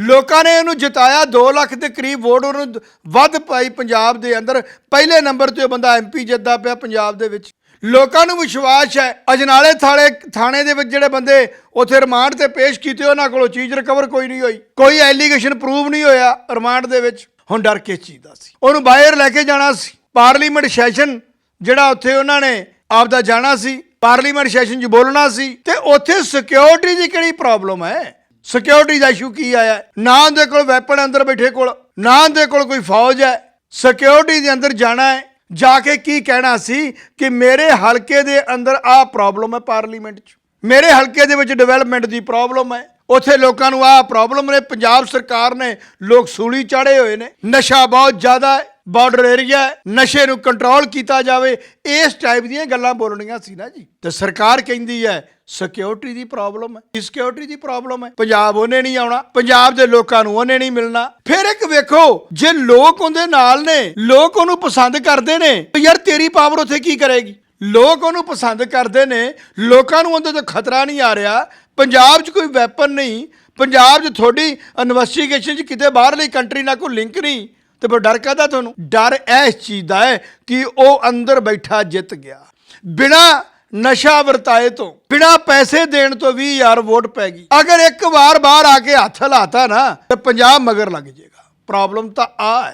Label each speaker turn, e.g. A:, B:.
A: ਲੋਕਾਂ ਨੇ ਇਹਨੂੰ ਜਿਤਾਇਆ 2 ਲੱਖ ਦੇ ਕਰੀਬ ਵੋਟ ਉਹਨੂੰ ਵੱਧ ਪਾਈ ਪੰਜਾਬ ਦੇ ਅੰਦਰ। ਪਹਿਲੇ ਨੰਬਰ ਤੇ ਉਹ ਬੰਦਾ ਐਮਪੀ ਜਿੱਤਦਾ ਪਿਆ ਪੰਜਾਬ ਦੇ ਵਿੱਚ। ਲੋਕਾਂ ਨੂੰ ਵਿਸ਼ਵਾਸ ਹੈ, ਅਜਨਾਲੇ ਥਾਲੇ, ਥਾਣੇ ਦੇ ਵਿੱਚ ਜਿਹੜੇ ਬੰਦੇ ਉਥੇ ਰਿਮਾਂਡ ਤੇ ਪੇਸ਼ ਕੀਤੇ, ਉਹਨਾਂ ਕੋਲੋਂ ਚੀਜ਼ ਰਿਕਵਰ ਕੋਈ ਨਹੀਂ ਹੋਈ। ਕੋਈ ਐਲੀਗੇਸ਼ਨ ਪ੍ਰੂਵ ਨਹੀਂ ਹੋਇਆ ਰਿਮਾਂਡ ਦੇ ਵਿੱਚ। ਹੁਣ ਡਰ ਕਿਸ ਚੀਜ਼ ਦਾ ਸੀ। ਉਹਨੂੰ ਬਾਹਰ ਲੈ ਕੇ ਜਾਣਾ ਸੀ। ਪਾਰਲੀਮੈਂਟ ਸੈਸ਼ਨ ਜਿਹੜਾ ਉੱਥੇ ਉਹਨਾਂ ਨੇ ਆਪਦਾ ਜਾਣਾ ਸੀ। ਪਾਰਲੀਮੈਂਟ ਸੈਸ਼ਨ 'ਚ ਬੋਲਣਾ ਸੀ। ਤੇ ਉੱਥੇ ਸਿਕਿਉਰਿਟੀ ਦੀ ਕਿਹੜੀ ਪ੍ਰੋਬਲਮ ਹੈ? ਸਿਕਿਉਰਿਟੀ ਦਾ ਇਸ਼ੂ ਕੀ ਆਇਆ? ਨਾ ਉਹਦੇ ਕੋਲ ਵੈਪਨ ਅੰਦਰ ਬੈਠੇ ਕੋਲ, ਨਾ ਉਹਦੇ ਕੋਲ ਕੋਈ ਫੌਜ ਹੈ। ਸਿਕਿਉਰਿਟੀ ਦੇ ਅੰਦਰ ਜਾਣਾ ਹੈ। ਜਾ ਕੇ ਕੀ ਕਹਿਣਾ ਸੀ ਕਿ ਮੇਰੇ ਹਲਕੇ ਦੇ ਅੰਦਰ ਆਹ ਪ੍ਰੋਬਲਮ ਹੈ ਪਾਰਲੀਮੈਂਟ 'ਚ। ਮੇਰੇ ਹਲਕੇ ਦੇ ਵਿੱਚ ਡਿਵੈਲਪਮੈਂਟ ਦੀ ਪ੍ਰੋਬਲਮ ਹੈ। ਉੱਥੇ ਲੋਕਾਂ ਨੂੰ ਆਹ ਪ੍ਰੋਬਲਮ ਨੇ। ਪੰਜਾਬ ਸਰਕਾਰ ਨੇ ਲੋਕ ਸੂਲੀ ਚਾੜੇ ਹੋਏ ਨੇ। ਨਸ਼ਾ ਬਹੁਤ ਜ਼ਿਆਦਾ ਹੈ। ਬਾਰਡਰ ਏਰੀਆ ਨਸ਼ੇ ਨੂੰ ਕੰਟਰੋਲ ਕੀਤਾ ਜਾਵੇ, ਇਸ ਟਾਈਪ ਦੀਆਂ ਗੱਲਾਂ ਬੋਲਣੀਆਂ ਸੀ ਨਾ ਜੀ। ਤੇ ਸਰਕਾਰ ਕਹਿੰਦੀ ਹੈ ਸਿਕਿਉਰਿਟੀ ਦੀ ਪ੍ਰੋਬਲਮ ਹੈ। ਸਿਕਿਉਰਿਟੀ ਦੀ ਪ੍ਰੋਬਲਮ ਹੈ? ਪੰਜਾਬ ਉਹਨੇ ਨਹੀਂ ਆਉਣਾ, ਪੰਜਾਬ ਦੇ ਲੋਕਾਂ ਨੂੰ ਉਹਨੇ ਨਹੀਂ ਮਿਲਣਾ। ਫਿਰ ਇੱਕ ਵੇਖੋ, ਜੇ ਲੋਕ ਉਹਦੇ ਨਾਲ ਨੇ, ਲੋਕ ਉਹਨੂੰ ਪਸੰਦ ਕਰਦੇ ਨੇ, ਤਾਂ ਯਾਰ ਤੇਰੀ ਪਾਵਰ ਉੱਥੇ ਕੀ ਕਰੇਗੀ? ਲੋਕ ਉਹਨੂੰ ਪਸੰਦ ਕਰਦੇ ਨੇ, ਲੋਕਾਂ ਨੂੰ ਉਹਦੇ ਤੋਂ ਖਤਰਾ ਨਹੀਂ ਆ ਰਿਹਾ। ਪੰਜਾਬ 'ਚ ਕੋਈ ਵੈਪਨ ਨਹੀਂ, ਪੰਜਾਬ 'ਚ ਤੁਹਾਡੀ ਇਨਵੈਸਟੀਗੇਸ਼ਨ 'ਚ ਕਿਤੇ ਬਾਹਰਲੀ ਕੰਟਰੀ ਨਾਲ ਕੋਈ ਲਿੰਕ ਨਹੀਂ। ਤੇ ਫਿਰ ਡਰ ਕਾਹਦਾ ਤੁਹਾਨੂੰ? ਡਰ ਇਸ ਚੀਜ਼ ਦਾ ਹੈ ਕਿ ਉਹ ਅੰਦਰ ਬੈਠਾ ਜਿੱਤ ਗਿਆ। ਬਿਨਾ ਨਸ਼ਾ ਵਰਤਾਏ ਤੋਂ, ਬਿਨਾ ਪੈਸੇ ਦੇਣ ਤੋਂ ਵੀ ਯਾਰ ਵੋਟ ਪੈ ਗਈ। ਅਗਰ ਇੱਕ ਵਾਰ ਬਾਹਰ ਆ ਕੇ ਹੱਥ ਲਾਤਾ ਨਾ, ਤੇ ਪੰਜਾਬ ਮਗਰ ਲੱਗ ਜਾਏਗਾ ਪ੍ਰੋਬਲਮ ਤਾਂ ਆ ਹੈ।